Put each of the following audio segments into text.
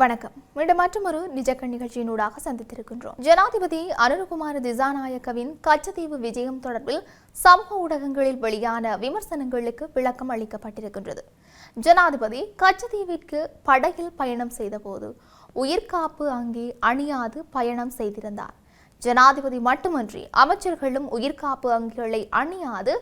வணக்கம். மீண்டும் மற்றொரு நிஜக்கண் நிகழ்ச்சியினூடாக சந்தித்திருக்கின்றோம். ஜனாதிபதி அனுரகுமார திசாநாயக்கவின் கச்சதீவு விஜயம் தொடர்பில் சமூக ஊடகங்களில் வெளியான விமர்சனங்களுக்கு விளக்கம் அளிக்கப்பட்டிருக்கின்றது. ஜனாதிபதி கச்சதீவிற்கு படகில் பயணம் செய்தபோது உயிர்காப்பு அங்கே அணியாது பயணம் செய்திருந்தார். ஜனாதிபதி மட்டுமன்றி அமைச்சர்களும் உயிர்காப்பு அங்கிகளை அணியாது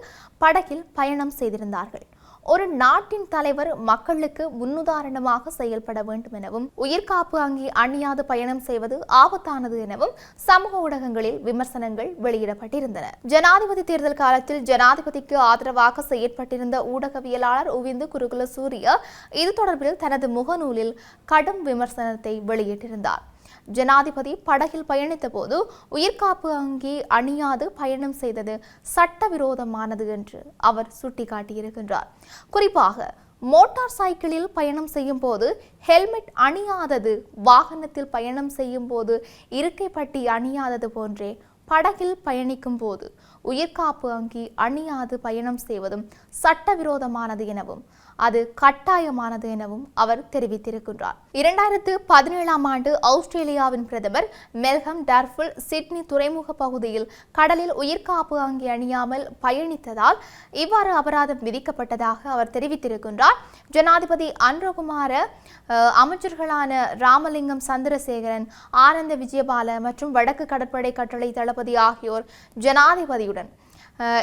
படகில் பயணம் செய்திருந்தார்கள். ஒரு நாட்டின் தலைவர் மக்களுக்கு முன்னுதாரணமாக செயல்பட வேண்டும் எனவும் உயிர்காப்பு அங்கி அணியாது பயணம் செய்வது ஆபத்தானது எனவும் சமூக ஊடகங்களில் விமர்சனங்கள் வெளியிடப்பட்டிருந்தன. ஜனாதிபதி தேர்தல் காலத்தில் ஜனாதிபதிக்கு ஆதரவாக செயற்பட்டிருந்த ஊடகவியலாளர் உவிந்து குருகுல சூரிய இது தொடர்பில் தனது முகநூலில் கடும் விமர்சனத்தை வெளியிட்டிருந்தார். ஜனாதிபதி படகில் பயணித்த போது உயிர்காப்பு அங்கி அணியாது பயணம் செய்தது சட்டவிரோதமானது என்று அவர் சுட்டிக்காட்டியிருக்கின்றார். குறிப்பாக மோட்டார் சைக்கிளில் பயணம் செய்யும் போது ஹெல்மெட் அணியாதது வாகனத்தில் பயணம் செய்யும் போது இருக்கை பட்டி அணியாதது போன்றே படகில் பயணிக்கும் போது உயிர்காப்பு அங்கி அணியாது பயணம் செய்வதும் சட்டவிரோதமானது எனவும் அது கட்டாயமானது எனவும் அவர் தெரிவித்திருக்கின்றார். இரண்டாயிரத்து பதினேழாம் ஆண்டு ஆஸ்திரேலியாவின் பிரதமர் மெல்ஹம் டர்ஃபுல் சிட்னி துறைமுக பகுதியில் கடலில் உயிர்காப்பு அங்கி அணியாமல் பயணித்ததால் இவ்வாறு அபராதம் விதிக்கப்பட்டதாக அவர் தெரிவித்திருக்கின்றார். ஜனாதிபதி அன்ரகுமார அமைச்சர்களான ராமலிங்கம் சந்திரசேகரன் ஆனந்த விஜயபால மற்றும் வடக்கு கடற்படை கட்டளை தளபதி ஆகியோர் ஜனாதிபதியுடன்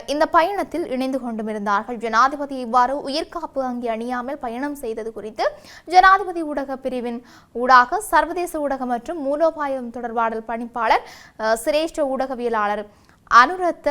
இந்த பயணத்தில் இணைந்து கொண்டும் இருந்தார்கள் ஜனாதிபதி இவ்வாறு உயிர்காப்பு அங்கி அணியாமல் பயணம் செய்தது குறித்து ஜனாதிபதி ஊடக பிரிவின் ஊடாக சர்வதேச ஊடகம் மற்றும் மூலோபாயம் தொடர்பாடல் பணிப்பாளர் அஹ், சிரேஷ்ட ஊடகவியலாளர் அனுரத்த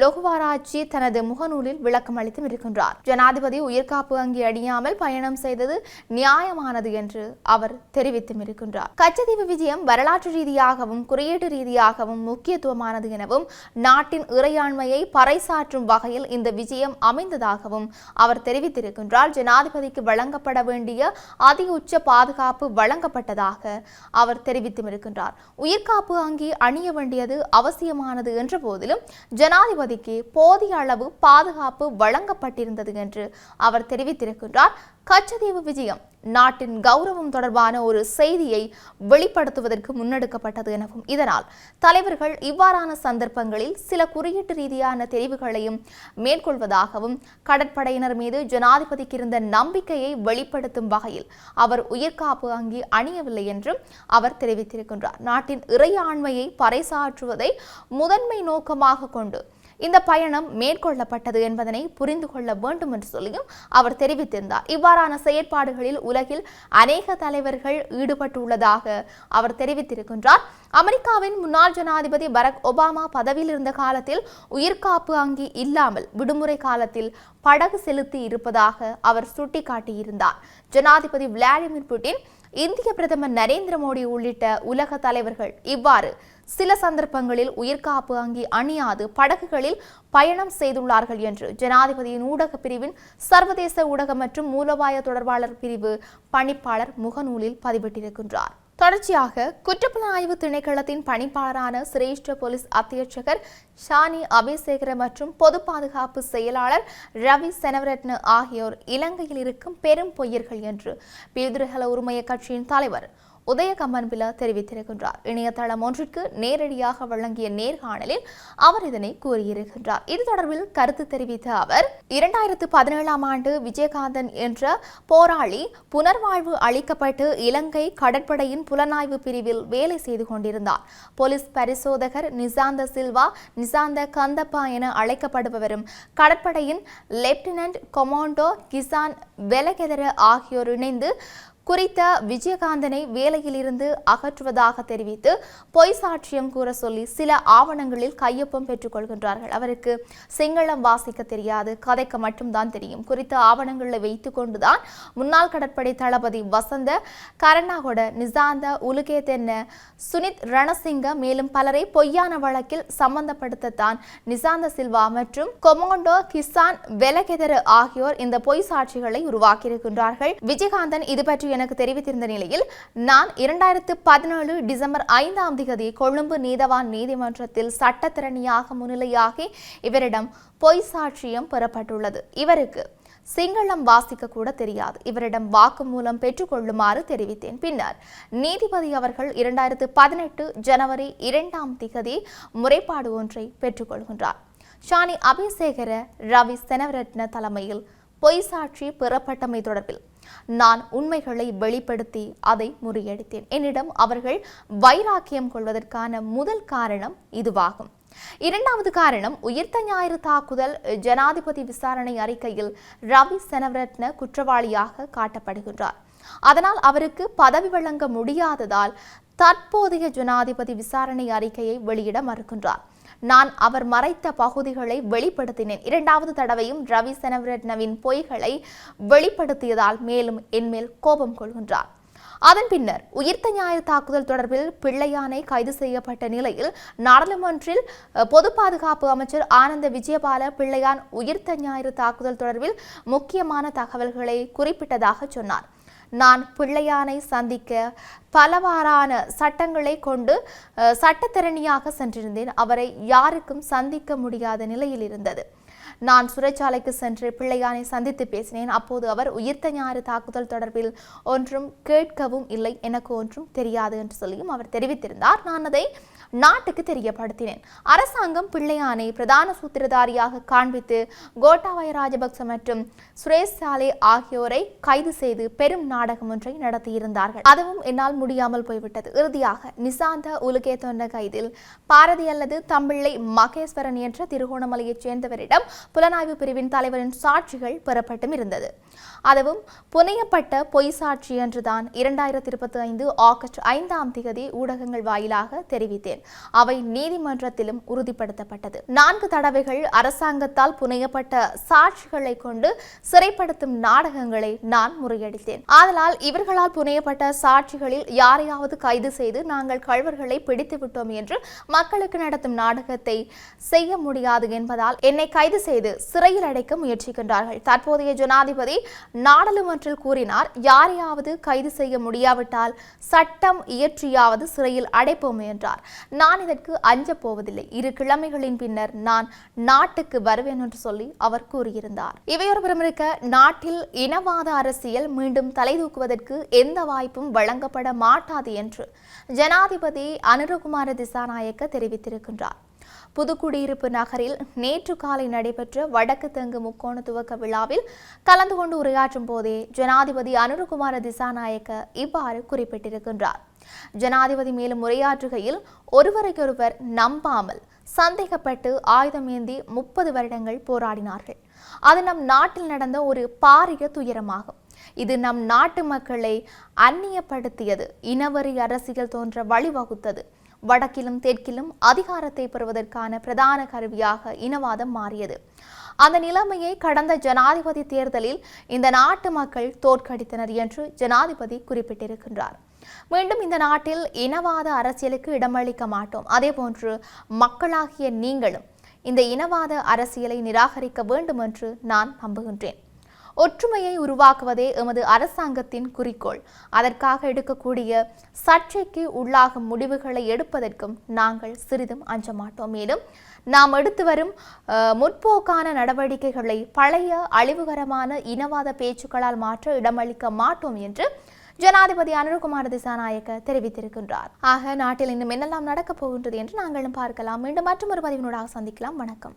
லொகுவாராச்சி தனது முகநூலில் விளக்கம் அளித்தும் இருக்கின்றார். ஜனாதிபதி உயிர்காப்பு அங்கி அணியாமல் பயணம் செய்தது நியாயமானது என்று அவர் தெரிவித்தும் இருக்கின்றார். கச்சதீவு விஜயம் வரலாற்று ரீதியாகவும் குறியீட்டு ரீதியாகவும் முக்கியத்துவமானது எனவும் நாட்டின் இறையாண்மையை பறைசாற்றும் வகையில் இந்த விஜயம் அமைந்ததாகவும் அவர் தெரிவித்திருக்கின்றார். ஜனாதிபதிக்கு வழங்கப்பட வேண்டிய அதி உச்ச பாதுகாப்பு வழங்கப்பட்டதாக அவர் தெரிவித்தும் இருக்கின்றார். உயிர்காப்பு அங்கி அணிய வேண்டியது அவசியமானது என்ற போதிலும் ஜனாதிபதிக்கு போதிய அளவு பாதுகாப்பு வழங்கப்பட்டிருந்தது என்று அவர் தெரிவித்திருக்கின்றார். கச்சதீவு விஜயம். நாட்டின் கௌரவம் தொடர்பான ஒரு செய்தியை வெளிப்படுத்துவதற்கு முன்னெடுக்கப்பட்டது எனவும் இதனால் தலைவர்கள் இவ்வாறான சந்தர்ப்பங்களில் சில குறியீட்டு ரீதியான தெரிவுகளையும் மேற்கொள்வதாகவும் கடற்படையினர் மீது ஜனாதிபதிக்கு இருந்த நம்பிக்கையை வெளிப்படுத்தும் வகையில் அவர் உயிர்காப்பு அங்கி அணியவில்லை என்றும் அவர் தெரிவித்திருக்கின்றார். நாட்டின் இறையாண்மையை பறைசாற்றுவதை முதன்மை நோக்கமாக கொண்டு இந்த பயணம் மேற்கொள்ளப்பட்டது என்பதனை புரிந்து கொள்ள வேண்டும் என்று சொல்லியும் அவர் தெரிவித்திருந்தார். இவ்வாறான செயற்பாடுகளில் உலகில் அநேக தலைவர்கள் ஈடுபட்டுள்ளதாக அவர் தெரிவித்திருக்கின்றார். அமெரிக்காவின் முன்னாள் ஜனாதிபதி பரக் ஒபாமா பதவியில் இருந்த காலத்தில் உயிர்காப்பு அங்கி இல்லாமல் விடுமுறை காலத்தில் படகு செலுத்தி இருப்பதாக அவர் சுட்டிக்காட்டியிருந்தார். ஜனாதிபதி விளாடிமிர் புட்டின் இந்திய பிரதமர் நரேந்திர மோடி உள்ளிட்ட உலக தலைவர்கள் இவ்வாறு சில சந்தர்ப்பங்களில் உயிர்காப்பு அங்கி அணியாது படகுகளில் பயணம் செய்துள்ளார்கள் என்று ஜனாதிபதியின் ஊடக பிரிவின் சர்வதேச ஊடக மற்றும் மூலோபாய தொடர்பாளர் பிரிவு பணிப்பாளர் முகநூலில் பதிவிட்டிருக்கின்றார். தொடர்ச்சியாக குற்றப்புலனாய்வு திணைக்களத்தின் பணிப்பாளரான சிரேஷ்ட போலீஸ் அத்தியட்சகர் ஷானி அபிசேகர மற்றும் பொது பாதுகாப்பு செயலாளர் ரவி செனவரட்ன ஆகியோர் இலங்கையில் இருக்கும் பெரும் பொய்யர்கள் என்று பில்திரகல உரிமைய கட்சியின் தலைவர் உதயகம்மன்பில தெரிவித்திருக்கின்றார். இணையதளம் ஒன்றிற்கு நேரடியாக வழங்கிய நேர்காணலில் அவர் இதனை கூறியிருக்கின்றார். இது தொடர்பில் கருத்து தெரிவித்த அவர் இரண்டாயிரத்து பதினேழாம் ஆண்டு விஜயகாந்தன் என்ற போராளி புனர்வாழ்வு அளிக்கப்பட்டு இலங்கை கடற்படையின் புலனாய்வு பிரிவில் வேலை செய்து கொண்டிருந்தார். போலீஸ் பரிசோதகர் நிசாந்த சில்வா நிசாந்த கந்தப்பா என அழைக்கப்படுபவரும் கடற்படையின் லெப்டினன்ட் கொமாண்டோ கிசான் வெலகெதர ஆகியோர் இணைந்து குறித்த விஜயகாந்தனை வேலையிலிருந்து அகற்றுவதாக தெரிவித்து பொய் சாட்சியம் கூற சொல்லி சில ஆவணங்களில் கையொப்பம் பெற்றுக் கொள்கின்றார்கள். அவருக்கு சிங்களம் வாசிக்க தெரியாது. கதைக்க மட்டும்தான் தெரியும். குறித்த ஆவணங்களை வைத்துக் கொண்டுதான் முன்னாள் கடற்படை தளபதி வசந்த கரணாகொட நிசாந்த உலுகே தென்ன சுனித் ரணசிங்க மேலும் பலரை பொய்யான வழக்கில் சம்பந்தப்படுத்தத்தான் நிசாந்த சில்வா மற்றும் கொமோண்டோ கிசான் வெலகெதரு ஆகியோர் இந்த பொய் சாட்சிகளை உருவாக்கியிருக்கின்றார்கள். விஜயகாந்தன் இது பற்றிய எனக்கு தெரிவித்திருந்த நிலையில் நான் இரண்டாயிரத்து பதினேழு டிசம்பர் ஐந்தாம் தேதி கொழும்பு நீதவான் நீதிமன்றத்தில் சட்டத்திறனியாக முன்னிலையாகி இவரிடம் பொய் சாட்சியம் பெறப்பட்டுள்ளது. இவருக்கு சிங்களம் வாசிக்க கூட தெரியாது. இவரிடம் வாக்கு மூலம் பெற்றுக்கொள்ளுமாறு தெரிவித்தேன். பின்னர் நீதிபதி அவர்கள் இரண்டாயிரத்து பதினெட்டு ஜனவரி இரண்டாம் திகதி முறைப்பாடு ஒன்றை பெற்றுக்கொள்கின்றார். ஷானி அபிசேகர ரவி செனவரட்ன தலைமையில் பொய் சாட்சி பெறப்பட்டமை தொடர்பில் நான் உண்மைகளை வெளிப்படுத்தி அதை முறியடித்தேன். என்னிடம் அவர்கள் வைராக்கியம் கொள்வதற்கான முதல் காரணம் இதுவாகும். இரண்டாவது காரணம் உயிர்த்த ஞாயிறு தாக்குதல் ஜனாதிபதி விசாரணை அறிக்கையில் ரவி செனவரத்ன குற்றவாளியாக காட்டப்படுகின்றார். அதனால் அவருக்கு பதவி வழங்க முடியாததால் தற்போதைய ஜனாதிபதி விசாரணை அறிக்கையை வெளியிட மறுக்கின்றார். நான் அவர் மறைத்த பகுதிகளை வெளிப்படுத்தினேன். இரண்டாவது தடவையும் ரவி செனவரட்னவின் பொய்களை வெளிப்படுத்தியதால் மேலும் என்மேல் கோபம் கொள்கின்றார். அதன் பின்னர் உயிர்த்த ஞாயிறு தாக்குதல் தொடர்பில் பிள்ளையானை கைது செய்யப்பட்ட நிலையில் நாடாளுமன்றில் பொது பாதுகாப்பு அமைச்சர் ஆனந்த விஜயபால பிள்ளையான் உயிர்த்த ஞாயிறு தாக்குதல் தொடர்பில் முக்கியமான தகவல்களை குறிப்பிட்டதாக சொன்னார். நான் பிள்ளையானை சந்திக்க பலவாறான சட்டங்களை கொண்டு சட்டத்திறனியாக சென்றிருந்தேன். அவரை யாருக்கும் சந்திக்க முடியாத நிலையில் இருந்தது. நான் சுரைச்சாலைக்கு சென்று பிள்ளையானை சந்தித்து பேசினேன். அப்போது அவர் உயிர்த்த ஞாறு தாக்குதல் தொடர்பில் ஒன்றும் கேட்கவும் இல்லை எனக்கு ஒன்றும் தெரியாது என்று சொல்லியும் அவர் தெரிவித்திருந்தார். நான் அதை நாட்டுக்கு தெரியப்படுத்தினேன். அரசாங்கம் பிள்ளையானை பிரதான சூத்திரதாரியாக காண்பித்து கோட்டாபய ராஜபக்ச மற்றும் சுரேஷ் சாலே ஆகியோரை கைது செய்து பெரும் நாடகம் ஒன்றை நடத்தியிருந்தார்கள். அதுவும் என்னால் முடியாமல் போய்விட்டது. இறுதியாக நிசாந்த உலுகே தொண்ட கைதில் பாரதி அல்லது தம்பிள்ளை மகேஸ்வரன் என்ற திருகோணமலையைச் சேர்ந்தவரிடம் புலனாய்வு பிரிவின் தலைவரின் சாட்சிகள் பெறப்பட்டும் இருந்தது. அதுவும் புனையப்பட்ட பொய் சாட்சி என்றுதான் இரண்டாயிரத்தி இருபத்தி ஐந்து ஆகஸ்ட் ஐந்தாம் தேதி ஊடகங்கள் வாயிலாக தெரிவித்தேன். அவை நீதிமன்றத்திலும் உறுதிப்படுத்தப்பட்டது. நான்கு தடவைகள் அரசாங்கத்தால் புனையப்பட்ட சாட்சிகளை கொண்டு சிறைப்படுத்தும் நாடகங்களை நான் முறியடித்தேன். ஆதலால் இவர்களால் புனையப்பட்ட சாட்சிகளில் யாரையாவது கைது செய்து நாங்கள் கழ்வர்களை பிடித்து விட்டோம் என்று மக்களுக்கு நடத்தும் நாடகத்தை செய்ய முடியாது என்பதால் என்னை கைது செய்து சிறையில் அடைக்க முயற்சிக்கின்றார்கள். தற்போதைய ஜனாதிபதி நாடாளுமன்றில் கூறினார் யாரையாவது கைது செய்ய முடியாவிட்டால் சட்டம் இயற்றியாவது சிறையில் அடைப்போம் என்றார். நான் இதற்கு அஞ்சப் போவதில்லை. இரு கிழமைகளின் பின்னர் நான் நாட்டுக்கு வருவேன் என்று சொல்லி அவர் கூறியிருந்தார். இவையொருபுறம் இருக்க நாட்டில் இனவாத அரசியல் மீண்டும் தலைதூக்குவதற்கு எந்த வாய்ப்பும் வழங்கப்பட மாட்டாது என்று ஜனாதிபதி அனுரகுமார திசாநாயக்க தெரிவித்திருக்கின்றார். புதுக்குடியிருப்பு நகரில் நேற்று காலை நடைபெற்ற வடக்கு தெங்கு முக்கோண துவக்க விழாவில் கலந்து கொண்டு உரையாற்றும் போதே ஜனாதிபதி அனுரகுமார திசாநாயக்க இவ்வாறு குறிப்பிட்டிருக்கின்றார். ஜனாதிபதி மேலும் உரையாற்றுகையில் ஒருவரையொருவர் நம்பாமல் சந்தேகப்பட்டு ஆயுதம் ஏந்தி முப்பது வருடங்கள் போராடினார்கள். அது நம் நாட்டில் நடந்த ஒரு பாரிய துயரமாகும். இது நம் நாட்டு மக்களை அந்நியப்படுத்தியது. இனவரி அரசியல் தோன்ற வழிவகுத்தது. வடக்கிலும் தெற்கிலும் அதிகாரத்தை பெறுவதற்கான பிரதான கருவியாக இனவாதம் மாறியது. அந்த நிலைமையை கடந்த ஜனாதிபதி தேர்தலில் இந்த நாட்டு மக்கள் தோற்கடித்தனர் என்று ஜனாதிபதி குறிப்பிட்டிருக்கின்றார். மீண்டும் இந்த நாட்டில் இனவாத அரசியலுக்கு இடமளிக்க மாட்டோம். அதேபோன்று மக்களாகிய நீங்களும் இந்த இனவாத அரசியலை நிராகரிக்க வேண்டும் என்று நான் நம்புகின்றேன். ஒற்றுமையை உருவாக்குவதே எமது அரசாங்கத்தின் குறிக்கோள். அதற்காக எடுக்கக்கூடிய சர்ச்சைக்கு உள்ளாகும் முடிவுகளை எடுப்பதற்கும் நாங்கள் சிறிதும் அஞ்ச மாட்டோம் மேலும் நாம் எடுத்து வரும் முற்போக்கான நடவடிக்கைகளை பழைய அழிவுகரமான இனவாத பேச்சுக்களால் மாற்ற இடமளிக்க மாட்டோம் என்று ஜனாதிபதி அனுருகுமார் திசாநாயக்க தெரிவித்திருக்கின்றார். ஆக நாட்டில் இன்னும் என்னெல்லாம் நடக்கப் போகின்றது என்று நாங்களும் பார்க்கலாம். மீண்டும் மற்றொரு பதிவினூடாக சந்திக்கலாம். வணக்கம்.